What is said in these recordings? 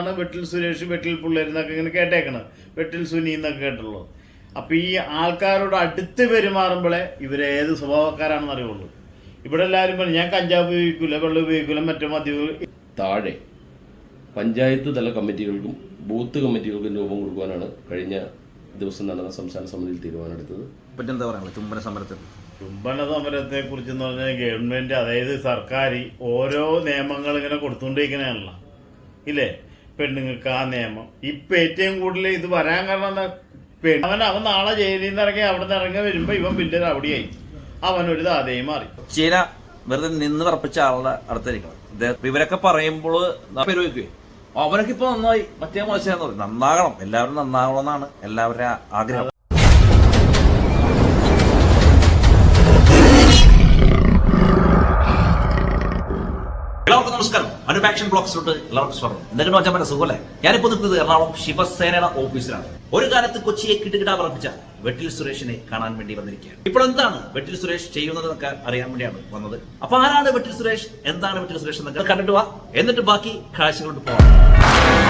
എന്നാണ് വെട്ടിൽ സുരേഷ് വെട്ടിൽ പിള്ളേർ എന്നൊക്കെ ഇങ്ങനെ കേട്ടേക്കണത്. വെട്ടിൽ സുനി എന്നൊക്കെ കേട്ടുള്ളൂ അപ്പം ഈ ആൾക്കാരോട് അടുത്ത് പെരുമാറുമ്പോഴേ ഇവരേത് സ്വഭാവക്കാരാണെന്ന് അറിയുള്ളൂ. ഇവിടെ എല്ലാവരും പറഞ്ഞു ഞാൻ കഞ്ചാവ് ഉപയോഗിക്കില്ല വെള്ളം ഉപയോഗിക്കില്ല മറ്റു മദ്യം താഴെ പഞ്ചായത്ത് തല കമ്മിറ്റികൾക്കും ബൂത്ത് കമ്മിറ്റികൾക്കും രൂപം കൊടുക്കുവാനാണ് കഴിഞ്ഞ ദിവസം നടന്ന സംസ്ഥാന സമിതിയിൽ തീരുമാനമെടുത്തത്. പറ്റെന്താ പറയാനുള്ളത്? ചുംബന സമരത്തിൽ ചുംബന സമരത്തെ കുറിച്ച് എന്ന് പറഞ്ഞാൽ ഗവൺമെന്റ് അതായത് സർക്കാർ ഓരോ നിയമങ്ങൾ ഇങ്ങനെ കൊടുത്തുകൊണ്ടിരിക്കണല്ല ഇല്ലേ? പെണ്ണുങ്ങൾക്ക് ആ നിയമം. ഇപ്പൊ ഏറ്റവും കൂടുതൽ ഇത് വരാൻ കാരണം എന്താ? പെ- അവൻ അവൻ നാളെ ജയിലിൽ നിന്ന് ഇറങ്ങി അവിടെ നിന്ന് ഇറങ്ങി വരുമ്പോ ഇവൻ പിന്നെ അവിടെയായി. അവനൊരു ദാതയും മാറി. ചീന വെറുതെ നിന്ന് പറപ്പിച്ച ആളുടെ അടുത്തിരിക്കണം ഇവരൊക്കെ പറയുമ്പോൾ അവനൊക്കെ ഇപ്പൊ നന്നായി. മറ്റേ പറയും. നന്നാകണം. എല്ലാവരും നന്നാകണം എന്നാണ് എല്ലാവരുടെ ആഗ്രഹം. നമസ്കാരം ബ്ലോക്സ് ഉണ്ട് എല്ലാവർക്കും സ്വർണം എന്തെങ്കിലും വെച്ചാൽ മറ്റേ സുഖമല്ലേ? ഞാനിപ്പോ നിൽക്കുന്നത് എറണാകുളം ശിവസേനയുടെ ഓഫീസിലാണ്. ഒരു കാലത്ത് കൊച്ചിയെ കിട്ടുകിടാ പറപ്പിച്ച വെട്ടിൽ സുരേഷിനെ കാണാൻ വേണ്ടി വന്നിരിക്കുകയാണ്. ഇപ്പോൾ എന്താണ് വെട്ടിൽ സുരേഷ് ചെയ്യുന്നത് എന്നൊക്കെ അറിയാൻ വേണ്ടിയാണ് വന്നത്. അപ്പൊ ആരാണ് വെട്ടിൽ സുരേഷ്? എന്താണ് വെട്ടിൽ സുരേഷ് എന്നൊക്കെ കണ്ടിട്ട് വാ. എന്നിട്ട് ബാക്കി കാഴ്ചകളോട് പോകാം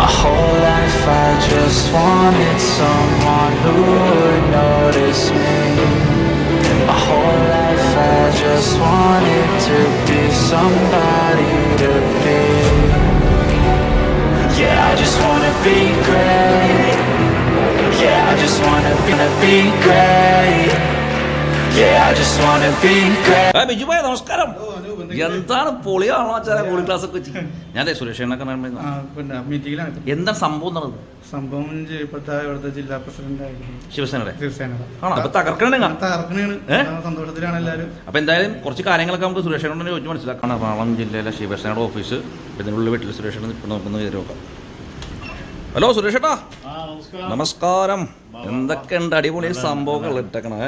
My whole life I just wanted someone who would notice me My whole life I just wanted to be somebody to be Yeah, I just wanna be great Yeah, I just wanna be, be great Yeah, I just wanna be great ആ, ബിജു ഭായ നമസ്കാരം എന്താണ് പൊളിയാണോ വെച്ചാൽ കൂളി class ഒക്കെ വെച്ച്? ഞാൻ ദേ സുരേഷ് എന്നൊക്കെ ആ, പിന്നെ മീറ്റിംഗിലാണ് ഇപ്പം. എന്താ സംഭവം നടന്നത്? സംഭവം ജെ- ഇപ്പോഴത്തെ ഇവിടുത്തെ ജില്ലാ പ്രസിഡന്റ് ആയിരുന്നു ശിവസേനയുടെ? ശിവസേനയുടെ. ആണോ? അപ്പൊ തകർക്കണേ തകർക്കണാണ്. സന്തോഷത്തിലാണ് എല്ലാവരും അപ്പൊ എന്തായാലും കുറച്ച് കാര്യങ്ങളൊക്കെ നമുക്ക് സുരേഷനോട് ചോദിച്ചു മനസ്സിലാക്കണം എറണാകുളം ജില്ലയിലെ ശിവസേനയുടെ ഓഫീസ് ഇതിനുള്ള വീട്ടിൽ സുരേഷനെ ഇപ്പോൾ നമുക്കൊന്ന് നോക്കാം. ഹലോ സുരേഷേട്ടാ ആ നമസ്കാരം. നമസ്കാരം. എന്തൊക്കെയുണ്ട്? അടിപൊളി സംഭവങ്ങൾ ഇട്ടേക്കണേ.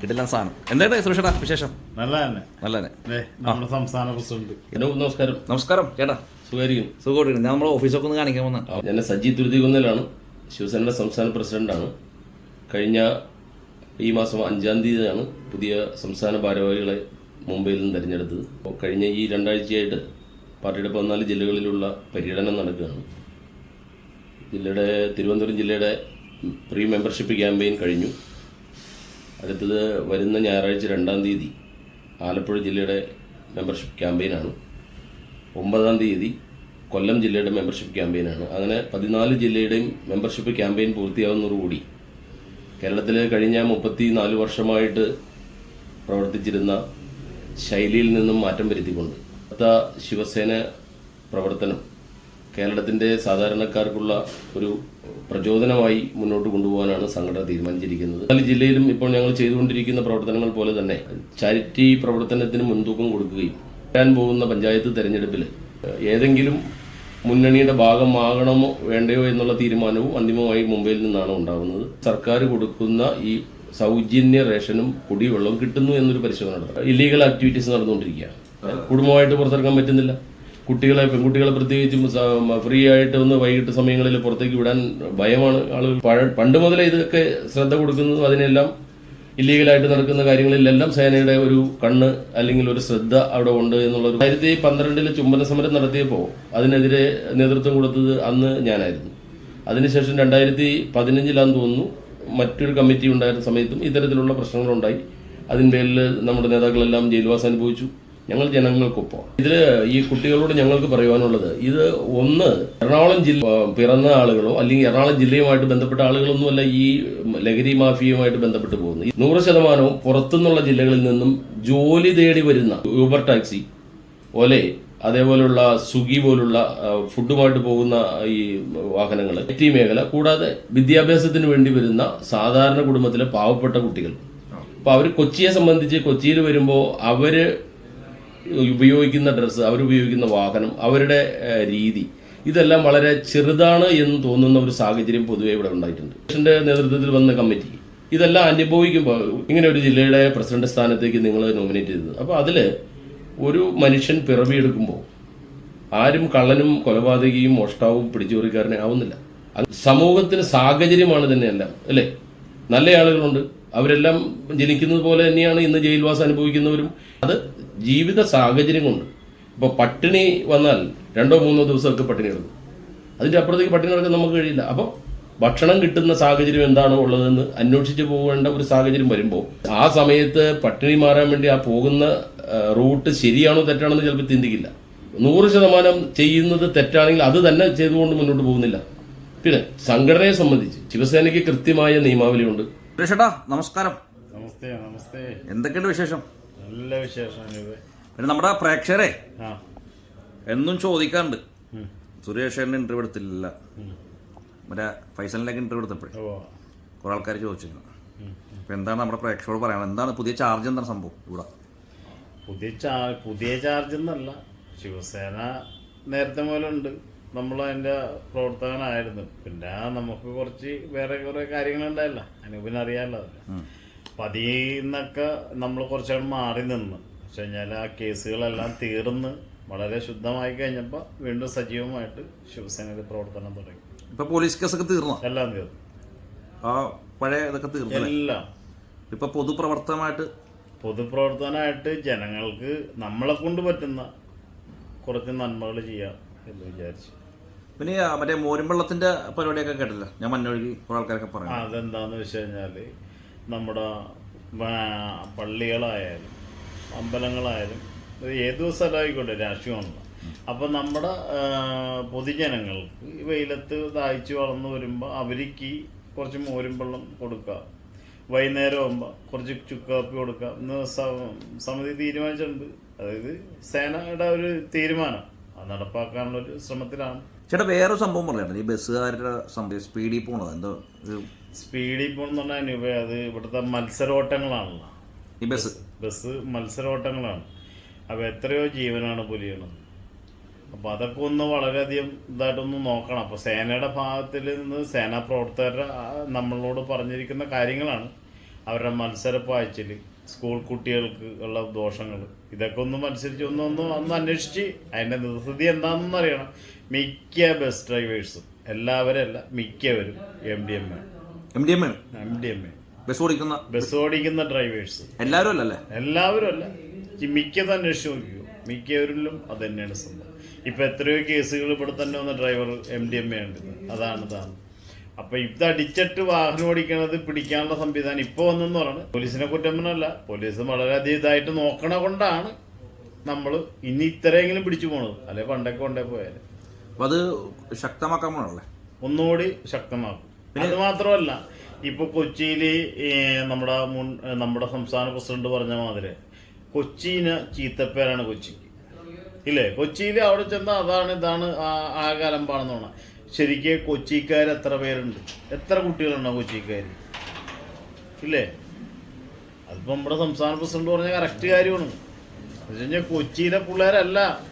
കിട്ടില്ല സാധനം. എന്തായിട്ട് സുരേഷേട്ടാ വിശേഷം? നല്ല തന്നെ നല്ല തന്നെ ദേ, നമ്മുടെ സംസ്ഥാന പ്രസിഡന്റ്. നമസ്കാരം. നമസ്കാരം ചേട്ടാ. സുഖായിരിക്കും സുഖമായിട്ടിരിക്കും ഞാൻ നമ്മളെ ഓഫീസൊക്കെ ഒന്ന് കാണിക്കാൻ വന്ന ഞാൻ സജി തുരുതികുന്നിലാണ്. ശിവസേനയുടെ സംസ്ഥാന പ്രസിഡന്റാണ്. കഴിഞ്ഞ ഈ മാസം അഞ്ചാം തീയതിയാണ് പുതിയ സംസ്ഥാന ഭാരവാഹികളെ മുംബൈയിൽ നിന്ന് തിരഞ്ഞെടുത്തത്. അപ്പോൾ കഴിഞ്ഞ ഈ രണ്ടാഴ്ചയായിട്ട് പാർട്ടിയുടെ പതിനാല് ജില്ലകളിലുള്ള പര്യടനം നടക്കുകയാണ്. ജില്ലയുടെ തിരുവനന്തപുരം ജില്ലയുടെ പ്രീ മെമ്പർഷിപ്പ് ക്യാമ്പയിൻ കഴിഞ്ഞു. അടുത്തത് വരുന്ന ഞായറാഴ്ച രണ്ടാം തീയതി ആലപ്പുഴ ജില്ലയുടെ മെമ്പർഷിപ്പ് ക്യാമ്പയിനാണ് ഒമ്പതാം തീയതി കൊല്ലം ജില്ലയുടെ മെമ്പർഷിപ്പ് ക്യാമ്പയിനാണ് അങ്ങനെ പതിനാല് ജില്ലയുടെയും മെമ്പർഷിപ്പ് ക്യാമ്പയിൻ പൂർത്തിയാവുന്നതോടുകൂടി കേരളത്തിൽ കഴിഞ്ഞ മുപ്പത്തി നാല് വർഷമായിട്ട് പ്രവർത്തിച്ചിരുന്ന ശൈലിയിൽ നിന്നും മാറ്റം വരുത്തിക്കൊണ്ട് ശിവസേന പ്രവർത്തനം കേരളത്തിന്റെ സാധാരണക്കാർക്കുള്ള ഒരു പ്രചോദനമായി മുന്നോട്ട് കൊണ്ടുപോകാനാണ് സംഘടന തീരുമാനിച്ചിരിക്കുന്നത്. പല ജില്ലയിലും ഇപ്പോൾ ഞങ്ങൾ ചെയ്തുകൊണ്ടിരിക്കുന്ന പ്രവർത്തനങ്ങൾ പോലെ തന്നെ ചാരിറ്റി പ്രവർത്തനത്തിന് മുൻതൂക്കം കൊടുക്കുകയും വരാൻ പോകുന്ന പഞ്ചായത്ത് തെരഞ്ഞെടുപ്പിൽ ഏതെങ്കിലും മുന്നണിയുടെ ഭാഗമാകണമോ വേണ്ടയോ എന്നുള്ള തീരുമാനവും അന്തിമമായി മുംബൈയിൽ നിന്നാണ് ഉണ്ടാകുന്നത്. സർക്കാർ കൊടുക്കുന്ന ഈ സൗജന്യ റേഷനും കുടിവെള്ളവും കിട്ടുന്നു എന്നൊരു പരിശോധന നടത്തുക ഇല്ലീഗൽ ആക്ടിവിറ്റീസ് നടന്നുകൊണ്ടിരിക്കുക കുടുംബമായിട്ട് പുറത്തിറങ്ങാൻ പറ്റുന്നില്ല. കുട്ടികളെ പെൺകുട്ടികളെ പ്രത്യേകിച്ചും ഫ്രീ ആയിട്ട് ഒന്ന് വൈകിട്ട് സമയങ്ങളിൽ പുറത്തേക്ക് വിടാൻ ഭയമാണ് ആളുകൾ. പണ്ട് മുതലേ ഇതൊക്കെ ശ്രദ്ധ കൊടുക്കുന്നതും അതിനെല്ലാം ഇല്ലീഗലായിട്ട് നടക്കുന്ന കാര്യങ്ങളിലെല്ലാം സേനയുടെ ഒരു കണ്ണ് അല്ലെങ്കിൽ ഒരു ശ്രദ്ധ അവിടെ ഉണ്ട് എന്നുള്ളത് രണ്ടായിരത്തി പന്ത്രണ്ടിൽ ചുംബന സമരം നടത്തിയപ്പോൾ അതിനെതിരെ നേതൃത്വം കൊടുത്തത് അന്ന് ഞാനായിരുന്നു. അതിനുശേഷം രണ്ടായിരത്തി പതിനഞ്ചിലാന്ന് തോന്നുന്നു മറ്റൊരു കമ്മിറ്റി ഉണ്ടായിരുന്ന സമയത്തും ഇത്തരത്തിലുള്ള പ്രശ്നങ്ങളുണ്ടായി. അതിൻപേരിൽ നമ്മുടെ നേതാക്കളെല്ലാം ജയിൽവാസം അനുഭവിച്ചു. ഞങ്ങൾ ജനങ്ങൾക്കൊപ്പം. ഇതിൽ ഈ കുട്ടികളോട് ഞങ്ങൾക്ക് പറയുവാനുള്ളത് ഇത് ഒന്ന് എറണാകുളം ജില്ല പിറന്ന ആളുകളോ അല്ലെങ്കിൽ എറണാകുളം ജില്ലയുമായിട്ട് ബന്ധപ്പെട്ട ആളുകളൊന്നുമല്ല ഈ ലഹരി മാഫിയയുമായിട്ട് ബന്ധപ്പെട്ട് പോകുന്നത്. നൂറ് ശതമാനവും പുറത്തുനിന്നുള്ള ജില്ലകളിൽ നിന്നും ജോലി തേടി വരുന്ന യൂബർ ടാക്സി ഒലെ അതേപോലുള്ള സുഗി പോലുള്ള ഫുഡുമായിട്ട് പോകുന്ന ഈ വാഹനങ്ങൾ ടി മേഖല കൂടാതെ വിദ്യാഭ്യാസത്തിന് വേണ്ടി വരുന്ന സാധാരണ കുടുംബത്തിലെ പാവപ്പെട്ട കുട്ടികൾ. അപ്പോൾ അവർ കൊച്ചിയെ സംബന്ധിച്ച് കൊച്ചിയിൽ വരുമ്പോൾ അവർ ഉപയോഗിക്കുന്ന ഡ്രസ്സ് അവരുപയോഗിക്കുന്ന വാഹനം അവരുടെ രീതി ഇതെല്ലാം വളരെ ചെറുതാണ് എന്ന് തോന്നുന്ന ഒരു സാഹചര്യം പൊതുവെ ഇവിടെ ഉണ്ടായിട്ടുണ്ട്. ന്റെ നേതൃത്വത്തിൽ വന്ന കമ്മിറ്റി ഇതെല്ലാം അനുഭവിക്കുമ്പോൾ ഇങ്ങനെ ഒരു ജില്ലയുടെ പ്രസിഡന്റ് സ്ഥാനത്തേക്ക് നിങ്ങൾ നോമിനേറ്റ് ചെയ്തത്. അപ്പോൾ അതിൽ ഒരു മനുഷ്യൻ പിറവിയെടുക്കുമ്പോൾ ആരും കള്ളനും കൊലപാതകിയും മോഷ്ടാവും പിടിച്ചുപറിക്കാരനെ ആവുന്നില്ല. സമൂഹത്തിന് സാഹചര്യമാണ് തന്നെയല്ല അല്ലേ? നല്ല ആളുകളുണ്ട്. അവരെല്ലാം ജനിക്കുന്നത് പോലെ തന്നെയാണ് ഇന്ന് ജയിൽവാസം അനുഭവിക്കുന്നവരും. അത് ജീവിത സാഹചര്യം കൊണ്ട്. ഇപ്പോൾ പട്ടിണി വന്നാൽ രണ്ടോ മൂന്നോ ദിവസമൊക്കെ പട്ടിണി കിടക്കും. അതിന്റെ അപ്പുറത്തേക്ക് പട്ടിണി കിടക്കാൻ നമുക്ക് കഴിയില്ല. അപ്പോൾ ഭക്ഷണം കിട്ടുന്ന സാഹചര്യം എന്താണോ ഉള്ളതെന്ന് അന്വേഷിച്ച് പോകേണ്ട ഒരു സാഹചര്യം വരുമ്പോൾ ആ സമയത്ത് പട്ടിണി മാറാൻ വേണ്ടി ആ പോകുന്ന റൂട്ട് ശരിയാണോ തെറ്റാണോ എന്ന് ചിലപ്പോൾ ചിന്തിക്കില്ല. നൂറ് ശതമാനം ചെയ്യുന്നത് തെറ്റാണെങ്കിൽ അത് തന്നെ ചെയ്തുകൊണ്ട് മുന്നോട്ട് പോകുന്നില്ല. പിന്നെ സംഘടനയെ സംബന്ധിച്ച് ശിവസേനയ്ക്ക് കൃത്യമായ നിയമാവലിയുണ്ട്. സുരേഷേട്ടാ നമസ്കാരം. നമസ്തേ നമസ്തേ. എന്തൊക്കെയുണ്ട് വിശേഷം? നല്ല വിശേഷം പിന്നെ നമ്മുടെ പ്രേക്ഷകരെ എന്നും ചോദിക്കാറുണ്ട്. സുരേഷ് സുരേഷേട്ടന്റെ ഇന്റർവ്യൂ എടുത്തില്ല. മറ്റേ ഫൈസലിലേക്ക് ഇന്റർവ്യൂ എടുത്തപ്പോഴേ കുറെ ആൾക്കാർ ചോദിച്ചിരുന്നു. അപ്പൊ എന്താണ് നമ്മുടെ പ്രേക്ഷകരോട് പറയാനുള്ളത്? എന്താണ് പുതിയ ചാർജ് എന്താണ് സംഭവം ഇവിടെ? പുതിയ ചാ പുതിയ ചാർജ് എന്നല്ല ശിവസേന നേരത്തെ മുതലുണ്ട്. നമ്മൾ അതിന്റെ പ്രവർത്തകനായിരുന്നു. പിന്നെ നമുക്ക് കുറച്ച് വേറെ കുറേ കാര്യങ്ങളുണ്ടായില്ല. അനുപിന് അറിയാമല്ലോ. അപ്പം അതിൽ നിന്നൊക്കെ നമ്മൾ കുറച്ചുകൂടെ മാറി നിന്ന്. പക്ഷെ കഴിഞ്ഞാൽ ആ കേസുകളെല്ലാം തീർന്ന് വളരെ ശുദ്ധമായി കഴിഞ്ഞപ്പോൾ വീണ്ടും സജീവമായിട്ട് ശിവസേനയുടെ പ്രവർത്തനം തുടങ്ങി. ഇപ്പൊ പോലീസ് കേസൊക്കെ തീർന്നോ? എല്ലാം തീർന്നു. ആ പഴയ ഇതൊക്കെ തീർന്നു എല്ലാം. ഇപ്പൊ പൊതുപ്രവർത്തനമായിട്ട് പൊതുപ്രവർത്തനമായിട്ട് ജനങ്ങൾക്ക് നമ്മളെ കൊണ്ട് പറ്റുന്ന കുറച്ച് നന്മകൾ ചെയ്യാം എന്ന് വിചാരിച്ചു. പിന്നെ മറ്റേ മോരുംവെള്ളത്തിന്റെ പരിപാടിയൊക്കെ കേട്ടില്ല ഞാൻ മഞ്ഞൊഴുകി കുറെ ആൾക്കാരൊക്കെ പറഞ്ഞു അതെന്താന്ന് വെച്ച് കഴിഞ്ഞാൽ നമ്മുടെ പള്ളികളായാലും അമ്പലങ്ങളായാലും ഏത് സ്ഥലമായിക്കോട്ടെ രാഷ്ട്രീയമാണല്ലോ. അപ്പം നമ്മുടെ പൊതുജനങ്ങൾക്ക് ഈ വെയിലത്ത് ദാഹിച്ചു വളർന്നു വരുമ്പോൾ അവർക്ക് കുറച്ച് മോരും വെള്ളം കൊടുക്കുക വൈകുന്നേരം ആകുമ്പോൾ കുറച്ച് ചുക്കാപ്പി കൊടുക്കുക ഇന്ന് സമിതി തീരുമാനിച്ചിട്ടുണ്ട്. അതായത് സേനയുടെ ഒരു തീരുമാനം. അത് നടപ്പാക്കാനുള്ള ഒരു ശ്രമത്തിലാണ്. ചേട്ടാ വേറെ സംഭവം പറയാനുണ്ട് ഈ ബസ്സുകാരുടെ സംഭവം സ്പീഡിൽ പോണത് എന്തോ സ്പീഡിൽ പോകണമെന്ന് പറഞ്ഞാൽ അത് ഇവിടുത്തെ മത്സരോട്ടങ്ങളാണല്ലോ. ഈ ബസ്? ബസ് മത്സരോട്ടങ്ങളാണ്. അപ്പോൾ എത്രയോ ജീവനാണ് പൊലിയണത് അപ്പോൾ അതൊക്കെ ഒന്ന് വളരെയധികം ഇതായിട്ടൊന്ന് നോക്കണം. അപ്പോൾ സേനയുടെ ഭാഗത്തിൽ നിന്ന് സേനാ പ്രവർത്തകരുടെ നമ്മളോട് പറഞ്ഞിരിക്കുന്ന കാര്യങ്ങളാണ് അവരുടെ മത്സരപ്പായ്ച്ചിൽ സ്കൂൾ കുട്ടികൾക്ക് ഉള്ള ദോഷങ്ങൾ. ഇതൊക്കെ ഒന്ന് മത്സരിച്ച് ഒന്ന് ഒന്ന് ഒന്ന് അന്വേഷിച്ച് അതിന്റെ നിർസ്ഥിതി എന്താണെന്ന് അറിയണം. മിക്ക ബസ് ഡ്രൈവേഴ്സും എല്ലാവരും അല്ല മിക്കവരും M D M A M D M M D M A bus ഓടിക്കുന്ന ബസ് ഓടിക്കുന്ന ഡ്രൈവേഴ്സ് എല്ലാവരും അല്ലല്ലേ എല്ലാവരും അല്ല. മിക്ക തന്നെ നോക്കിയോ മിക്കവരിലും അത് തന്നെയാണ് സംഭവം. ഇപ്പൊ എത്രയോ കേസുകൾ ഇവിടെ തന്നെ വന്ന driver M D M A ഉണ്ട് അതാണ് ഇതാണ് അപ്പൊ ഇത് അടിച്ചിട്ട് വാഹനം ഓടിക്കണത് പിടിക്കാനുള്ള സംവിധാനം ഇപ്പൊ വന്നെന്ന് പറയുന്നത് പോലീസിനെ കുറ്റമല്ല പോലീസ് വളരെയധികം ഇതായിട്ട് നോക്കണ കൊണ്ടാണ് നമ്മൾ ഇനി ഇത്രയെങ്കിലും പിടിച്ചു പോണത്. അല്ലെ പണ്ടൊക്കെ കൊണ്ടേ പോയാൽ. അപ്പൊ അത് ശക്തമാക്കാൻ പോണല്ലേ ഒന്നുകൂടി ശക്തമാക്കും. അത് മാത്രമല്ല ഇപ്പൊ കൊച്ചിയിൽ നമ്മുടെ മുൻ നമ്മുടെ സംസ്ഥാന പ്രസിഡന്റ് പറഞ്ഞ മാതിരി കൊച്ചിന് ചീത്തപ്പേരാണ് കൊച്ചിക്ക് ഇല്ലേ? കൊച്ചിയിൽ അവിടെ ചെന്ന അതാണ് ഇതാണ് ആ- കാലമ്പാണെന്ന് പറഞ്ഞാൽ ശരിക്കും കൊച്ചിക്കാർ എത്ര പേരുണ്ട്? എത്ര കുട്ടികളുണ്ടോ കൊച്ചിക്കാർ ഇല്ലേ? അതിപ്പോ നമ്മുടെ സംസ്ഥാന പ്രസിഡന്റ് പറഞ്ഞ കറക്റ്റ് കാര്യമാണ്. എന്ന് വെച്ച് കഴിഞ്ഞാൽ കൊച്ചിയിലെ പിള്ളേരല്ല.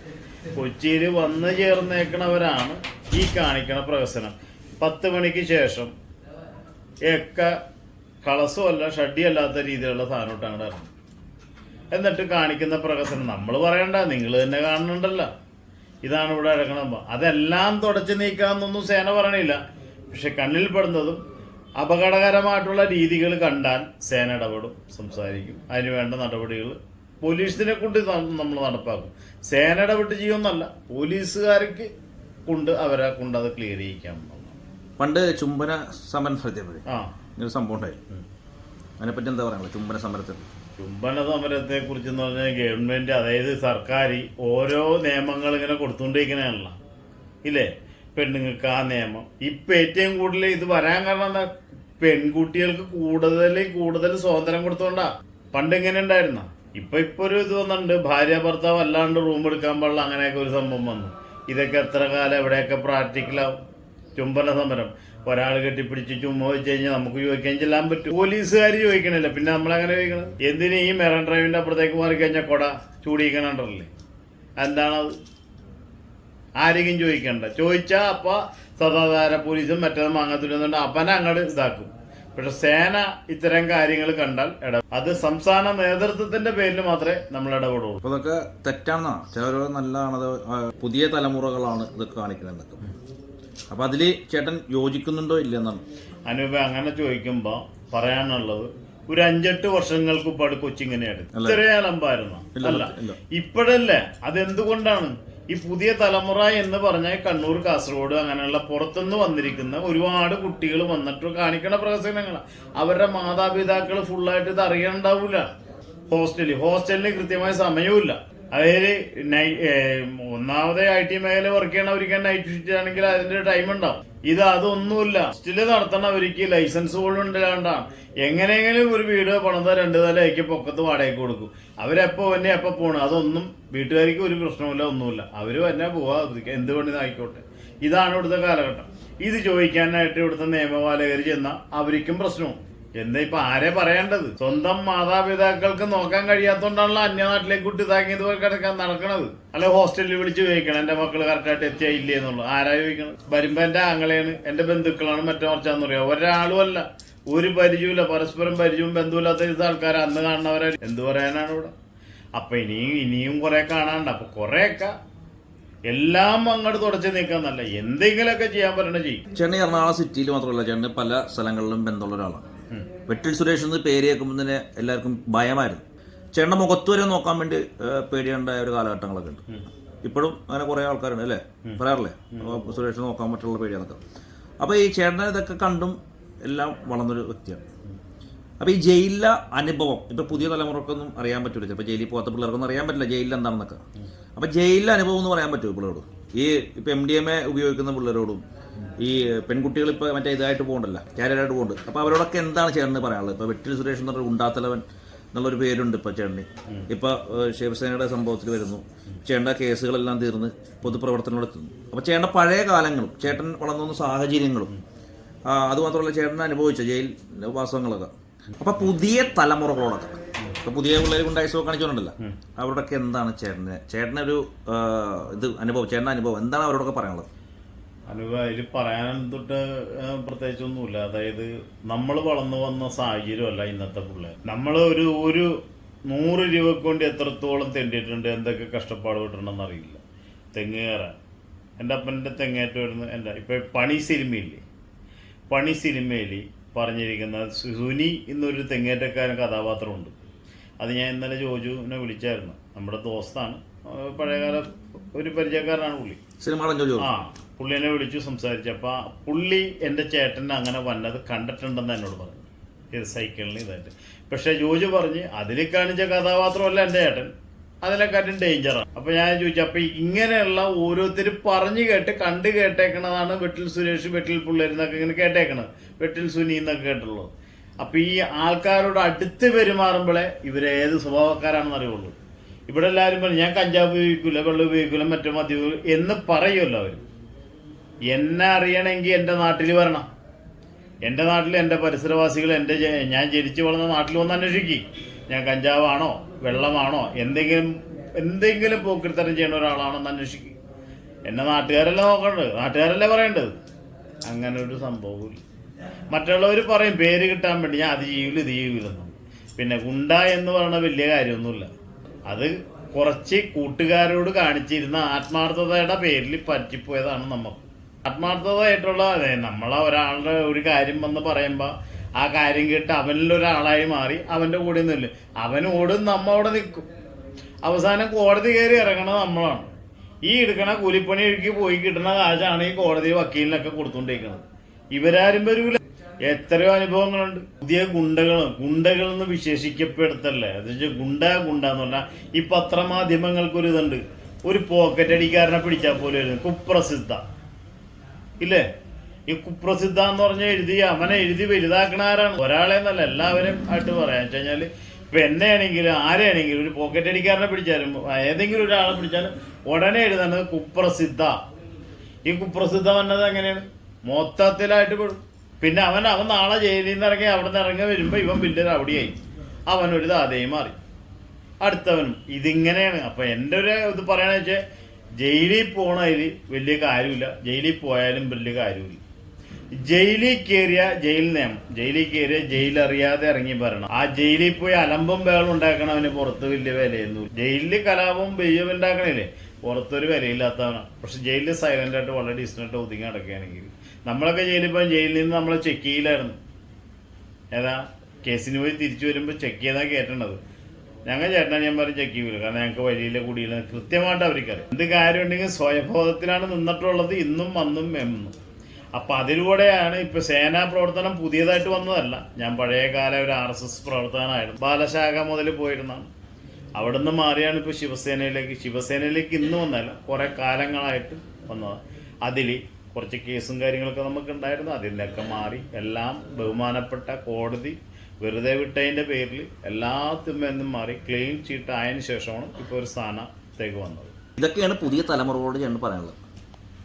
കൊച്ചിയിൽ വന്ന് ചേർന്നേക്കണവരാണ് ഈ കാണിക്കണ പ്രഹസനം. പത്ത് മണിക്ക് ശേഷം ഒക്കെ കളസമല്ല ഷഡിയല്ലാത്ത രീതിയിലുള്ള സാധനമായിട്ട് അങ്ങോട്ട് ഇറങ്ങും എന്നിട്ട് കാണിക്കുന്ന പ്രഹസനം നമ്മൾ പറയണ്ട നിങ്ങൾ തന്നെ കാണുന്നുണ്ടല്ലോ. ഇതാണ് ഇവിടെ ഇറങ്ങണം അതെല്ലാം തുടച്ചു നീക്കാമെന്നൊന്നും സേന പറയണില്ല. പക്ഷെ കണ്ണിൽ പെടുന്നതും അപകടകരമായിട്ടുള്ള രീതികൾ കണ്ടാൽ സേന ഇടപെടും സംസാരിക്കും. അതിന് വേണ്ട നടപടികൾ പോലീസിനെ കൊണ്ട് നമ്മൾ നടപ്പാക്കും. സേന ഇടപെട്ട് ചെയ്യുമെന്നല്ല പോലീസുകാർക്ക് കൊണ്ട് അവരെ കൊണ്ട് അത് ക്ലിയർ ചെയ്യിക്കാം പണ്ട് ചുംബന സമരം നടത്തിയപ്പോഴേ ആ. ഇങ്ങനെ സംഭവം ഉണ്ടായി. അതിനെപ്പറ്റി എന്താ പറയാനുള്ളത്? ചുംബന സമരത്തിൽ ചുംബന സമരത്തെ കുറിച്ച് എന്ന് പറഞ്ഞാൽ ഗവൺമെന്റ് അതായത് സർക്കാർ ഓരോ നിയമങ്ങൾ ഇങ്ങനെ കൊടുത്തുകൊണ്ടിരിക്കണല്ല ഇല്ലേ? പെണ്ണുങ്ങൾക്ക് ആ നിയമം. ഇപ്പൊ ഏറ്റവും കൂടുതൽ ഇത് വരാൻ കാരണം എന്താ? പെൺകുട്ടികൾക്ക് കൂടുതൽ കൂടുതൽ സ്വാതന്ത്ര്യം കൊടുത്തോണ്ടാ. പണ്ട് എങ്ങനെ ഉണ്ടായിരുന്ന? ഇപ്പൊ ഇപ്പൊ ഒരു ഇത് വന്നിട്ടുണ്ട്. ഭാര്യ ഭർത്താവ് അല്ലാണ്ട് റൂം എടുക്കാൻ പാടില്ല. അങ്ങനെയൊക്കെ ഒരു സംഭവം വന്നു. ഇതൊക്കെ എത്ര കാലം എവിടെയൊക്കെ പ്രാക്ടിക്കലാവും ചുംബന സമരം. ഒരാൾ കെട്ടിപ്പിടിച്ച് ചുമ്മാ വെച്ച് കഴിഞ്ഞാൽ നമുക്ക് ചോദിക്കാൻ ചെല്ലാൻ പറ്റും. പോലീസുകാർ ചോദിക്കണില്ല. പിന്നെ നമ്മളങ്ങനെ ചോദിക്കണം? എന്തിനും ഈ മെറൻ ഡ്രൈവിന്റെ അപ്പുറത്തേക്ക് മാറി കഴിഞ്ഞാൽ കൊട ചൂടിക്കണണ്ടല്ലേ എന്താണത് ആരെങ്കിലും ചോദിക്കണ്ട. ചോദിച്ചാൽ അപ്പൊ സദാധാര പോലീസും മറ്റേതും അങ്ങനത്തുണ്ട് അപ്പനെ അങ്ങോട്ട് ഇതാക്കും. പക്ഷെ സേന ഇത്തരം കാര്യങ്ങൾ കണ്ടാൽ ഇട അത് സംസ്ഥാന നേതൃത്വത്തിന്റെ പേരിൽ മാത്രമേ നമ്മൾ ഇടപെടുള്ളൂ. അപ്പോൾ ഇതൊക്കെ തെറ്റാണെന്നാ? ചിലർ നല്ലതാണത് പുതിയ തലമുറകളാണ് ഇത് കാണിക്കുന്നത് അപ്പൊ അതിൽ ചേട്ടൻ യോജിക്കുന്നുണ്ടോ ഇല്ലെന്നാണ്? അനൂപ അങ്ങനെ ചോദിക്കുമ്പോ പറയാനുള്ളത് ഒരു അഞ്ചെട്ട് വർഷങ്ങൾക്ക് മുമ്പാട് കൊച്ചിങ്ങനെയാണ് ഇത്രയും അലമ്പായിരുന്നു. അല്ല. ഇപ്പോഴല്ലേ? അതെന്തുകൊണ്ടാണ്? ഈ പുതിയ തലമുറ എന്ന് പറഞ്ഞാൽ കണ്ണൂർ കാസർഗോഡ് അങ്ങനെയുള്ള പുറത്തുനിന്ന് വന്നിരിക്കുന്ന ഒരുപാട് കുട്ടികൾ വന്നിട്ട് കാണിക്കണ പ്രവർത്തനങ്ങളാണ് അവരുടെ മാതാപിതാക്കൾ ഫുള്ളായിട്ട് ഇത് അറിയണ്ടാവില്ല ഹോസ്റ്റലിൽ. ഹോസ്റ്റലിന് കൃത്യമായ സമയവുമില്ല. അതായത് നൈ ഒന്നാമത് ഐ ടി മേഖല വർക്ക് ചെയ്യണവർക്ക് നൈറ്റ് ഷിഫ്റ്റ് ആണെങ്കിൽ അതിന്റെ ടൈം ഉണ്ടാവും. ഇത് അതൊന്നുമില്ല. ഹോസ്റ്റൽ നടത്തണവർക്ക് ലൈസൻസ് പോലും ഉണ്ടാണ്ടാണ് എങ്ങനെയെങ്കിലും ഒരു വീട് പണിത രണ്ട് നിലയ്ക്ക് പൊക്കത്ത് വാടകയ്ക്ക് കൊടുക്കും. അവരെപ്പോ എന്നെ എപ്പോ പോണു? അതൊന്നും വീട്ടുകാർക്ക് ഒരു പ്രശ്നമില്ല ഒന്നുമില്ല. അവർ തന്നെ പോവാ. എന്ത് പണി ആയിക്കോട്ടെ. ഇതാണ് ഇവിടുത്തെ കാലഘട്ടം. ഇത് ചോദിക്കാനായിട്ട് ഇവിടുത്തെ നിയമപാലകർ ചെന്ന അവർക്കും പ്രശ്നവും. എന്താ ഇപ്പൊ ആരെ പറയേണ്ടത്? സ്വന്തം മാതാപിതാക്കൾക്ക് നോക്കാൻ കഴിയാത്തോണ്ടാണല്ലോ അന്യനാട്ടിലേക്ക് കുട്ടി താങ്ങിയത് പോലെ കിടക്കാൻ നടക്കണത്. അല്ലെ ഹോസ്റ്റലിൽ വിളിച്ച് ചോദിക്കണം എന്റെ മക്കൾ കറക്റ്റായിട്ട് എത്തിയാ ഇല്ലേ? എന്നുള്ളത്. ആരാ ചോദിക്കണം വരുമ്പോ എന്റെ ആങ്ങളെയാണ് എന്റെ ബന്ധുക്കളാണ് മറ്റേ മറിച്ചാന്ന് പറയാം ഒരാളും അല്ല. ഒരു പരിചയമില്ല പരസ്പരം പരിചയവും ബന്ധുവില്ലാത്ത ഇത് ആൾക്കാർ അന്ന് കാണുന്നവരെ. എന്ത് പറയാനാണ് ഇവിടെ? അപ്പൊ ഇനിയും ഇനിയും കുറെ കാണാണ്ട് അപ്പൊ കുറെയൊക്കെ. എല്ലാം അങ്ങോട്ട് തുടച്ചു നീക്കാന്നല്ല എന്തെങ്കിലുമൊക്കെ ചെയ്യാൻ പറ്റണ ചെയ്യും. ചേട്ടൻ എറണാകുളം സിറ്റിയിൽ മാത്രമല്ല ചേട്ടൻ പല സ്ഥലങ്ങളിലും ബന്ധമുള്ള ഒരാളാണ്. വെട്ടിൽ സുരേഷ് എന്ന് പേര് കേൾക്കുമ്പോൾ തന്നെ എല്ലാവർക്കും ഭയമായിരുന്നു. ചേട്ടന്റെ മുഖത്ത് വരെ നോക്കാൻ വേണ്ടി പേടിയുണ്ടായ ഒരു കാലഘട്ടങ്ങളൊക്കെ ഉണ്ട്. ഇപ്പോഴും അങ്ങനെ കുറേ ആൾക്കാരുണ്ട് അല്ലേ? പറയാറില്ലേ? സുരേഷ് നോക്കാൻ പറ്റുള്ള പേടിയാണ് അപ്പോൾ ഈ ചേട്ടനെ ഇതൊക്കെ കണ്ടും എല്ലാം വളർന്നൊരു വ്യക്തിയാണ്. അപ്പോൾ ഈ ജയിലിലെ അനുഭവം ഇപ്പോൾ പുതിയ തലമുറക്കൊന്നും അറിയാൻ പറ്റില്ല ഇപ്പോൾ ജയിലിൽ പോകാത്ത പിള്ളേർക്കൊന്നും അറിയാൻ പറ്റില്ല ജയിലിൽ എന്താണെന്നൊക്കെ. അപ്പോൾ ജയിലിലെ അനുഭവം എന്ന് പറയാൻ പറ്റുമോ പിള്ളേരോട്. ഈ ഇപ്പോൾ എം ഡി എം എ ഉപയോഗിക്കുന്ന പിള്ളേരോടും ഈ പെൺകുട്ടികൾ ഇപ്പോൾ മറ്റേ ഇതായിട്ട് പോകണ്ടല്ലോ ക്യാരിയറായിട്ട് പോകുന്നുണ്ട് അപ്പോൾ അവരോടൊക്കെ എന്താണ് ചേട്ടന് പറയാനുള്ളത്? ഇപ്പോൾ വെട്ടിൽ സുരേഷ് എന്ന് പറഞ്ഞ ഉണ്ടാത്തലവൻ എന്നുള്ളൊരു പേരുണ്ട് ഇപ്പോൾ ചേട്ടന്. ഇപ്പോൾ ശിവസേനയുടെ സംഭവത്തിൽ വരുന്നു. ചേട്ടന്റെ കേസുകളെല്ലാം തീർന്ന് പൊതുപ്രവർത്തനങ്ങൾ എത്തുന്നു. അപ്പോൾ ചേട്ടന്റെ പഴയ കാലങ്ങളും ചേട്ടൻ വളർന്നു വന്ന സാഹചര്യങ്ങളും അതുമാത്രമല്ല ചേട്ടൻ അനുഭവിച്ച ജയിൽ വാസങ്ങളൊക്കെ. അപ്പൊ പുതിയ തലമുറകളോടൊക്കെ ഇപ്പൊ പുതിയ പിള്ളേർ ഉണ്ടായിസോ കാണിച്ചോണ്ടല്ലോ. അവരോടൊക്കെ എന്താണ് ചേട്ടന് ചേട്ടനൊരു ഒരു ഇത് അനുഭവം ചേട്ടന്റെ അനുഭവം എന്താണ് അവരോടൊക്കെ പറയാനുള്ളത്? അനുഭവ ഇതിൽ പറയാൻ തൊട്ട് പ്രത്യേകിച്ചൊന്നുമില്ല. അതായത് നമ്മൾ വളർന്നു വന്ന സാഹചര്യമല്ല ഇന്നത്തെ പിള്ളേർ നമ്മൾ ഒരു ഒരു നൂറ് രൂപക്ക് കൊണ്ട് എത്രത്തോളം തെണ്ടിയിട്ടുണ്ട് എന്തൊക്കെ കഷ്ടപ്പാട് പെട്ടിട്ടുണ്ടെന്ന് അറിയില്ല. തെങ്ങ് കയറാൻ. എന്റെ അപ്പന്റെ തെങ്ങേറ്റം വരുന്ന എന്റെ ഇപ്പം പണി സിനിമയില്ലേ? പണി സിനിമയിൽ പറഞ്ഞിരിക്കുന്ന സുനി എന്നൊരു തെങ്ങേറ്റക്കാരൻ കഥാപാത്രമുണ്ട്. അത് ഞാൻ ഇന്നലെ ജോജുവിനെ വിളിച്ചായിരുന്നു. നമ്മുടെ ദോസ്താണ്. പഴയകാല ഒരു പരിചയക്കാരനാണ് പുള്ളി. സിനിമകളും ജോലി ആ പുള്ളിനെ വിളിച്ചു സംസാരിച്ചപ്പോ പുള്ളി എന്റെ ചേട്ടനെ അങ്ങനെ വന്നത് കണ്ടിട്ടുണ്ടെന്ന് എന്നോട് പറഞ്ഞു. ഇത് സൈക്കിളിന് ഇതായിട്ട്. പക്ഷെ ജോജു പറഞ്ഞ് അതിൽ കാണിച്ച കഥാപാത്രമല്ല എന്റെ ചേട്ടൻ. അതിനെക്കാട്ടും ഡേഞ്ചറാണ് അപ്പൊ ഞാൻ ചോദിച്ചു അപ്പൊ ഇങ്ങനെയുള്ള ഓരോരുത്തർ പറഞ്ഞു കേട്ട് കണ്ടു കേട്ടേക്കണതാണ് വെട്ടിൽ സുരേഷ് വെട്ടിൽ പിള്ളേർ എന്നൊക്കെ ഇങ്ങനെ കേട്ടേക്കണത്. വെട്ടിൽ സുനി എന്നൊക്കെ കേട്ടുള്ളത് അപ്പൊ ഈ ആൾക്കാരോട് അടുത്ത് പെരുമാറുമ്പോഴേ ഇവരേത് സ്വഭാവക്കാരാണെന്ന് അറിയുള്ളൂ. ഇവിടെ എല്ലാവരും പറഞ്ഞു ഞാൻ കഞ്ചാവ് ഉപയോഗിക്കൂല വെള്ളം ഉപയോഗിക്കൂല മറ്റു മദ്യം എന്ന് പറയുമല്ലോ അവർ എന്നെ അറിയണമെങ്കിൽ എന്റെ നാട്ടിൽ വരണം. എന്റെ നാട്ടിൽ എന്റെ പരിസരവാസികൾ എന്റെ ഞാൻ ജനിച്ചു വളർന്ന നാട്ടിൽ വന്ന് അന്വേഷിക്കും. ഞാൻ കഞ്ചാവാണോ വെള്ളമാണോ എന്തെങ്കിലും എന്തെങ്കിലും പോക്കിരിത്തരം ചെയ്യുന്ന ഒരാളാണെന്ന് അന്വേഷിക്കും. എന്നെ നാട്ടുകാരല്ലേ നോക്കേണ്ടത്? നാട്ടുകാരല്ലേ പറയേണ്ടത്? അങ്ങനെ ഒരു സംഭവമില്ല മറ്റുള്ളവർ പറയും പേര് കിട്ടാൻ വേണ്ടി ഞാൻ അത് ചെയ്യൂല ഇത് ചെയ്യൂലെന്ന് പിന്നെ ഗുണ്ട എന്ന് പറയുന്ന വലിയ കാര്യമൊന്നുമില്ല. അത് കുറച്ച് കൂട്ടുകാരോട് കാണിച്ചിരുന്ന ആത്മാർത്ഥതയുടെ പേരിൽ പറ്റിപ്പോയതാണ് നമുക്ക് ആത്മാർത്ഥതയായിട്ടുള്ള അതെ നമ്മളെ ഒരാളുടെ ഒരു കാര്യം വന്ന് പറയുമ്പോൾ ആ കാര്യം കേട്ട് അവനിൽ ഒരാളായി മാറി അവന്റെ കൂടെ നിന്നില്ല അവനോടും നമ്മ അവിടെ നിൽക്കും. അവസാനം കോടതി കയറി ഇറങ്ങണത് നമ്മളാണ്. ഈ എടുക്കണ കൂലിപ്പണി ഒഴുക്കി പോയി കിട്ടുന്ന കാശാണ് ഈ കോടതി വക്കീലിനൊക്കെ കൊടുത്തുകൊണ്ടിരിക്കുന്നത് ഇവരാരും വരൂല. എത്രയോ അനുഭവങ്ങളുണ്ട്. പുതിയ ഗുണ്ടകൾ ഗുണ്ടകൾ എന്ന് വിശേഷിക്കപ്പെടുത്തല്ലേ? അത് ഗുണ്ട ഗുണ്ട എന്ന് പറഞ്ഞാൽ ഈ പത്രമാധ്യമങ്ങൾക്കൊരു ഇതുണ്ട് ഒരു പോക്കറ്റ് അടിക്കാരനെ പിടിച്ചാൽ പോലും കുപ്രസിദ്ധ. ഇല്ലേ? ഈ കുപ്രസിദ്ധ എന്ന് പറഞ്ഞ എഴുതി അവനെ എഴുതി വലുതാക്കണ ആരാണ്? ഒരാളെ എന്നല്ല എല്ലാവരും ആയിട്ട് പറയാം. വെച്ച് കഴിഞ്ഞാൽ ഇപ്പൊ എന്നെ ആണെങ്കിലും ആരെയാണെങ്കിലും ഒരു പോക്കറ്റ് അടിക്കാരനെ പിടിച്ചാലും ഏതെങ്കിലും ഒരാളെ പിടിച്ചാലും ഉടനെ എഴുതുന്നത് കുപ്രസിദ്ധ. ഈ കുപ്രസിദ്ധ വന്നത് എങ്ങനെയാണ്? മൊത്തത്തിലായിട്ട് പെടും. പിന്നെ അവൻ അവൻ നാളെ ജയിലിൽ നിന്ന് ഇറങ്ങി അവിടെ നിന്ന് ഇറങ്ങി വരുമ്പോൾ ഇവൻ വലിയൊരു അവിടെയായി. ഒരു ദാതയും മാറി. അടുത്തവനും ഇതിങ്ങനെയാണ്. അപ്പൊ എന്റെ ഒരു ഇത് പറയണെന്ന് വെച്ചാൽ ജയിലിൽ പോണതിൽ വലിയ കാര്യമില്ല. ജയിലിൽ പോയാലും വലിയ കാര്യമില്ല. ജയിലിൽ കയറിയ ജയിൽ നിയമം. ജയിലിൽ കയറിയ ജയിൽ അറിയാതെ ഇറങ്ങി വരണം. ആ ജയിലിൽ പോയി അലമ്പും ബേളും ഉണ്ടാക്കണവന് പുറത്ത് വലിയ വിലയൊന്നും ജയിലിൽ കലാപവും ബെയ്യം ഉണ്ടാക്കണില്ലേ? പുറത്തൊരു വിലയില്ലാത്തവനാണ് പക്ഷെ ജയിലിൽ സൈലന്റ് ആയിട്ട് വളരെ ഡീസന്റ് ആയിട്ട് ഒതുങ്ങി നടക്കുകയാണെങ്കിൽ. നമ്മളൊക്കെ ജയിലിൽ പോയി ജയിലിൽ നിന്ന് നമ്മളെ ചെക്ക് ചെയ്യില്ലായിരുന്നു. ഏതാ? കേസിന് പോയി തിരിച്ചു വരുമ്പോൾ ചെക്ക് ചെയ്താൽ കയറ്റേണ്ടത് ഞങ്ങൾ ചേട്ടൻ ഞാൻ പറയും ചെക്ക് ചെയ്യൂല. കാരണം ഞങ്ങൾക്ക് വഴിയിലെ കുടിയില്ല കൃത്യമായിട്ട് അവർക്കറിയാം എന്ത് കാര്യമുണ്ടെങ്കിൽ സ്വയബോധത്തിലാണ് നിന്നിട്ടുള്ളത് ഇന്നും അന്നും എന്നും. അപ്പം അതിലൂടെയാണ് ഇപ്പം സേനാ പ്രവർത്തനം പുതിയതായിട്ട് വന്നതല്ല. ഞാൻ പഴയ കാല ഒരു ആർ എസ് എസ് പ്രവർത്തകനായിരുന്നു. ബാലശാഖ മുതൽ പോയിരുന്നാണ് അവിടുന്ന് മാറിയാണ് ഇപ്പോൾ ശിവസേനയിലേക്ക്. ശിവസേനയിലേക്ക് ഇന്ന് വന്നല്ല കുറേ കാലങ്ങളായിട്ട് വന്നതാണ് അതിൽ കുറച്ച് കേസും കാര്യങ്ങളൊക്കെ നമുക്ക് ഉണ്ടായിരുന്നു അതിൽ നിന്നൊക്കെ മാറി എല്ലാം ബഹുമാനപ്പെട്ട കോടതി വെറുതെ വിട്ടതിന്റെ പേരിൽ എല്ലാത്തിനും നിന്നും മാറി ക്ലെയിം ചീട്ട് ആയതിനു ശേഷമാണ് ഇപ്പോൾ ഒരു സ്ഥാനത്തേക്ക് വന്നത്. ഇതൊക്കെയാണ് പുതിയ തലമുറകളോട് ഞാൻ പറയാനുള്ളത്.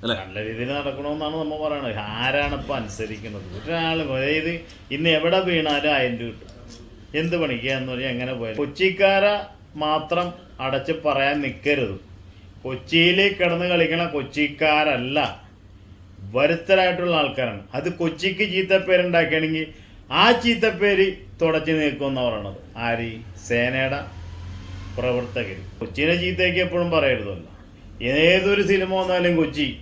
അല്ലേ? നല്ല രീതിയിൽ നടക്കണമെന്നാണ് നമ്മൾ പറയുന്നത് ആരാണ് ഇപ്പം അനുസരിക്കുന്നത്? ഒരാൾ അതായത് ഇന്ന് എവിടെ വീണാലും അതിന്റെ കിട്ടും എന്ത് പണിക്കുക എന്ന് പറഞ്ഞാൽ എങ്ങനെ പോയാലും. കൊച്ചിക്കാര മാത്രം അടച്ച് പറയാൻ നിൽക്കരുത് കൊച്ചിയിൽ കിടന്ന് കളിക്കണ കൊച്ചിക്കാരല്ല. വരുത്തരായിട്ടുള്ള ആൾക്കാരാണ്. അത് കൊച്ചിക്ക് ചീത്തപ്പേരുണ്ടാക്കുകയാണെങ്കിൽ ആ ചീത്തപ്പേര് തുടച്ചു നീക്കുമെന്നാണ് പറയണത്. ആര്? സേനയുടെ പ്രവർത്തകർ കൊച്ചിനെ ചീത്തയ്ക്ക് എപ്പോഴും പറയരുതല്ലോ. ഏതൊരു സിനിമ വന്നാലും കൊച്ചി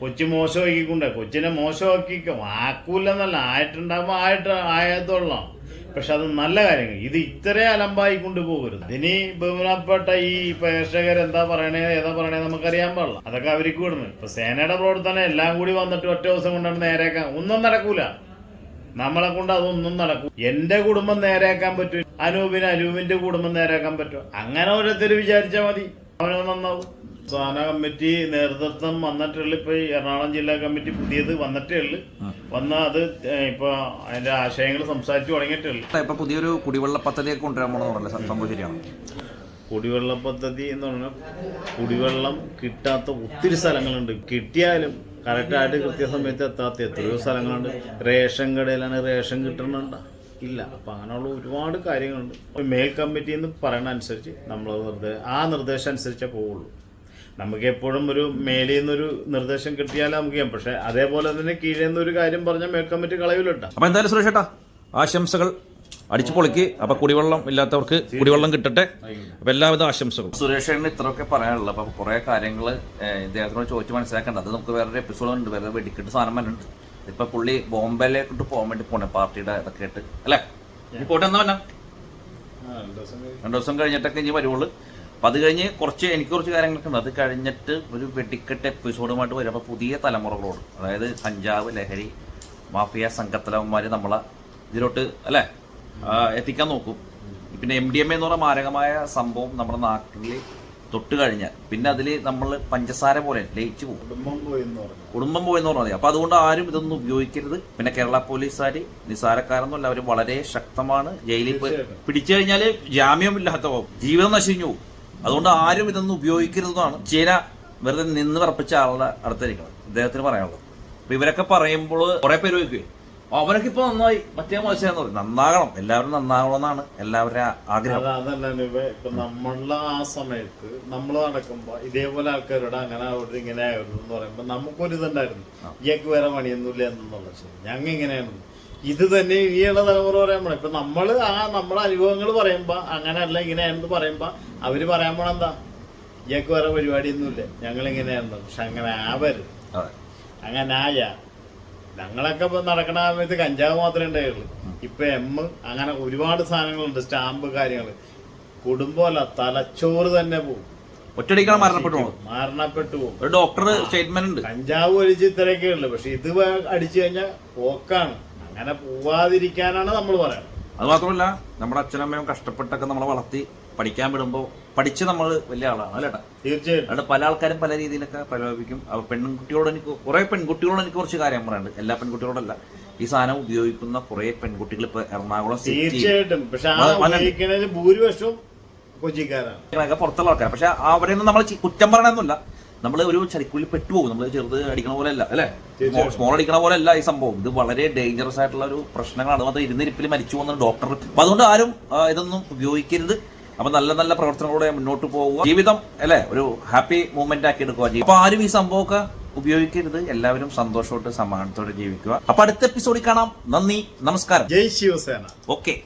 കൊച്ചി മോശമാക്കിക്കൊണ്ട് കൊച്ചിനെ മോശമാക്കി ആക്കൂലെന്നല്ല. ആയിട്ടുണ്ടാകുമ്പോൾ ആയിട്ട് ആയതുള്ളതാണ് പക്ഷെ അത് നല്ല കാര്യങ്ങൾ. ഇത് ഇത്ര അലമ്പായി കൊണ്ടുപോകരുത്. ഇനി ബഹുമാനപ്പെട്ട ഈ പ്രേക്ഷകർ എന്താ പറയണേ ഏതാ പറയണേ നമുക്കറിയാൻ പാടില്ല. അതൊക്കെ അവർക്ക് വിടുന്നു. ഇപ്പൊ സേനയുടെ പ്രവർത്തനം എല്ലാം കൂടി വന്നിട്ട് ഒറ്റ ദിവസം കൊണ്ടാണ് നേരേക്കാൻ ഒന്നും നടക്കൂല. നമ്മളെ കൊണ്ട് അതൊന്നും നടക്കും എന്റെ കുടുംബം നേരെയാക്കാൻ പറ്റും. അനൂപിന് അനൂപിന്റെ കുടുംബം നേരെയാക്കാൻ പറ്റും. അങ്ങനെ ഓരോരുത്തർ വിചാരിച്ചാൽ മതി. അവനോ നന്നാവും. സ്ഥാന കമ്മിറ്റി നേതൃത്വം വന്നിട്ടുള്ള. ഇപ്പൊ എറണാകുളം ജില്ലാ കമ്മിറ്റി പുതിയത് വന്നിട്ടേ ഉള്ളു. വന്ന അത് ഇപ്പൊ അതിന്റെ ആശയങ്ങൾ സംസാരിച്ചു തുടങ്ങിയിട്ടുള്ളു ഇപ്പൊ പുതിയൊരു കുടിവെള്ള പദ്ധതിയൊക്കെ കൊണ്ടുവരാൻ പോണെന്ന് സംഭവം ശരിയാണ്? കുടിവെള്ള പദ്ധതി എന്ന് പറഞ്ഞാൽ കുടിവെള്ളം കിട്ടാത്ത ഒത്തിരി സ്ഥലങ്ങളുണ്ട്. കിട്ടിയാലും കറക്റ്റായിട്ട് കൃത്യസമയത്ത് എത്താത്ത എത്രയോ സ്ഥലങ്ങളുണ്ട്. റേഷൻ കടയിലാണ് റേഷൻ കിട്ടുന്നുണ്ട് ഇല്ല. അപ്പം അങ്ങനെയുള്ള ഒരുപാട് കാര്യങ്ങളുണ്ട്. മേൽ കമ്മിറ്റി എന്ന് പറയണ അനുസരിച്ച് നമ്മൾ നിർദ്ദേശം ആ നിർദ്ദേശം അനുസരിച്ചേ പോവുള്ളൂ. നമുക്ക് എപ്പോഴും ഒരു മേലിൽ നിന്നൊരു നിർദ്ദേശം കിട്ടിയാൽ നമുക്ക് ചെയ്യാം പക്ഷെ അതേപോലെ തന്നെ കീഴിൽ നിന്നൊരു കാര്യം പറഞ്ഞാൽ മേൽ കമ്മിറ്റി കളയൂലട്ടാ അപ്പൊ എന്തായാലും സുരേഷ് ഏട്ടാ ആശംസകൾ. അടിച്ചു പൊളിക്ക്. അപ്പൊ കുടിവെള്ളം ഇല്ലാത്തവർക്ക് കുടിവെള്ളം കിട്ടട്ടെ. അപ്പൊ എല്ലാവിധ ആശംസകളും. സുരേഷേണ് ഇത്രയൊക്കെ പറയാനുള്ളത് അപ്പൊ കുറെ കാര്യങ്ങൾ ഇദ്ദേഹത്തിനോട് ചോദിച്ച് മനസ്സിലാക്കേണ്ട. അത് നമുക്ക് വേറെ എപ്പിസോഡ് ഉണ്ട്. വേറെ വെടിക്കെട്ട് സാധനം തന്നെ ഉണ്ട് ഇപ്പൊ പുള്ളി ബോംബെയിലേക്കിട്ട് പോകാൻ വേണ്ടി പോണേ പാർട്ടിയുടെ ഇതൊക്കെ ആയിട്ട്. അല്ലേ? എന്നാ രണ്ടു ദിവസം കഴിഞ്ഞിട്ടൊക്കെ ഇനി വരുവുള്ളൂ. അപ്പം അത് കഴിഞ്ഞ് കുറച്ച് എനിക്ക് കുറച്ച് കാര്യങ്ങളൊക്കെ ഉണ്ട്. അത് കഴിഞ്ഞിട്ട് ഒരു വെടിക്കെട്ട് എപ്പിസോഡുമായിട്ട് വരും. അപ്പോൾ പുതിയ തലമുറകളോട് അതായത് കഞ്ചാവ് ലഹരി മാഫിയ സംഘത്തലവന്മാർ നമ്മളെ ഇതിലോട്ട് അല്ലേ എത്തിക്കാൻ നോക്കും. പിന്നെ എം ഡി എം എന്ന് പറഞ്ഞ മാരകമായ സംഭവം നമ്മുടെ നാട്ടിൽ തൊട്ട് കഴിഞ്ഞാൽ. പിന്നെ അതിൽ നമ്മൾ പഞ്ചസാര പോലെ ലയിച്ചു പോകും. കുടുംബം പോയി എന്ന് പറഞ്ഞു. കുടുംബം പോയെന്ന് പറഞ്ഞാൽ മതി. അപ്പൊ അതുകൊണ്ട് ആരും ഇതൊന്നും ഉപയോഗിക്കരുത്. പിന്നെ കേരള പോലീസുകാർ നിസാരക്കാരൊന്നുമല്ല അവർ വളരെ ശക്തമാണ്. ജയിലിൽ പോയി പിടിച്ചു കഴിഞ്ഞാൽ ജാമ്യമില്ലാത്ത പോകും ജീവിതം നശിഞ്ഞു പോകും. അതുകൊണ്ട് ആരും ഇതൊന്നും ഉപയോഗിക്കരുതെന്നാണ്. ചീന വെറുതെ നിന്ന് വിറപ്പിച്ച ആളുടെ അടുത്തിരിക്കണം അദ്ദേഹത്തിന് പറയാനുള്ളത്. അപ്പൊ ഇവരൊക്കെ പറയുമ്പോൾ കുറെ പേര് ചോദിക്കുകയും അവനൊക്കെ ഇപ്പൊ നന്നായി. മറ്റേ മോശം പറയും. നന്നാകണം. എല്ലാവരും നന്നാകണം എന്നാണ് എല്ലാവരുടെ ആഗ്രഹം. അതല്ല ഇപ്പൊ നമ്മളെ ആ സമയത്ത് നമ്മൾ നടക്കുമ്പോ ഇതേപോലെ ആൾക്കാരോട് അങ്ങനെ ആവരുത് ഇങ്ങനെ ആയിരുന്നു എന്ന് പറയുമ്പോ നമുക്കൊരു ഇതുണ്ടായിരുന്നു ഇയാൾക്ക് വേറെ പണിയൊന്നുമില്ല എന്നുള്ള ശരി ഞങ്ങൾ ഇങ്ങനെയാണ് ഇത് തന്നെ ഇനിയുള്ള തലമുറ പറയാൻ പോണേ ഇപ്പൊ നമ്മൾ ആ നമ്മുടെ അനുഭവങ്ങൾ പറയുമ്പോ അങ്ങനെയല്ല ഇങ്ങനെയാണെന്ന് പറയുമ്പോ അവർ പറയാൻ പോണ എന്താ? ഇയാൾക്ക് വേറെ പരിപാടിയൊന്നുമില്ല. ഞങ്ങൾ ഇങ്ങനെയാണ് പക്ഷെ അങ്ങനെ ആവരുത്. അങ്ങനെ ആയ. ഞങ്ങളൊക്കെ ഇപ്പൊ നടക്കണ സമയത്ത് കഞ്ചാവ് മാത്രമേ ഉണ്ടായുള്ളൂ. ഇപ്പൊ എം അങ്ങനെ ഒരുപാട് സാധനങ്ങളുണ്ട്. സ്റ്റാമ്പ് കാര്യങ്ങൾ കുടുംബമല്ല തലച്ചോറ് തന്നെ പോകും ഒറ്റയടിക്കാണ് മരണപ്പെട്ടു മരണപ്പെട്ടു പോകും ഒരു ഡോക്ടർ സ്റ്റേറ്റ്മെന്റ് ഉണ്ട്. കഞ്ചാവ് ഒഴിച്ച് ഇത്രയൊക്കെ ഉള്ളു. പക്ഷെ ഇത് അടിച്ചു കഴിഞ്ഞാൽ പോക്കാണ്. അങ്ങനെ പോവാതിരിക്കാനാണ് നമ്മൾ പറയാം. അത് മാത്രമല്ല നമ്മുടെ അച്ഛനമ്മയും കഷ്ടപ്പെട്ടൊക്കെ നമ്മളെ വളർത്തി പഠിക്കാൻ വിടുമ്പോൾ പഠിച്ച് നമ്മൾ വലിയ ആളാണ് അല്ലേട്ടാ തീർച്ചയായും അവിടെ പല ആൾക്കാരും പല രീതിയിലൊക്കെ പ്രലോഭിക്കും. അപ്പൊ പെൺകുട്ടിയോട് എനിക്ക് കുറെ പെൺകുട്ടികളോട് എനിക്ക് കുറച്ച് കാര്യം പറയാനുണ്ട്. എല്ലാ പെൺകുട്ടികളോടല്ല. ഈ സാധനം ഉപയോഗിക്കുന്ന കുറെ പെൺകുട്ടികൾ ഇപ്പൊ എറണാകുളം തീർച്ചയായിട്ടും. ഭൂരിപക്ഷവും കൊച്ചിക്കാരാണ്. പുറത്തുള്ള ആൾക്കാർ പക്ഷെ അവരെയൊന്നും നമ്മൾ കുറ്റം പറയണമെന്നില്ല നമ്മൾ ഒരു ചരിക്കുള്ളിൽ പെട്ടുപോകും. നമ്മൾ ചെറുത് അടിക്കണ പോലെ അല്ല? അല്ലേ സ്മോൾ അടിക്കണ പോലെ അല്ല ഈ സംഭവം. ഇത് വളരെ ഡേഞ്ചറസ് ആയിട്ടുള്ള ഒരു പ്രശ്നങ്ങളാണ്. അത് ഇരുന്നിരിപ്പിൽ മരിച്ചു പോകുന്ന ഡോക്ടർ അപ്പൊ അതുകൊണ്ട് ആരും ഇതൊന്നും ഉപയോഗിക്കരുത്. അപ്പൊ നല്ല നല്ല പ്രവർത്തനങ്ങളോടെ മുന്നോട്ട് പോവുക. ജീവിതം അല്ലെ? ഒരു ഹാപ്പി മൂവ്മെന്റ് ആക്കി എടുക്കുക. അപ്പൊ ആരും ഈ സംഭവമൊക്കെ ഉപയോഗിക്കരുത്. എല്ലാവരും സന്തോഷത്തോടെ സമാധാനത്തോടെ ജീവിക്കുക. അപ്പൊ അടുത്ത എപ്പിസോഡിൽ കാണാം. നന്ദി നമസ്കാരം. ജയ് ശിവസേന. ഓക്കെ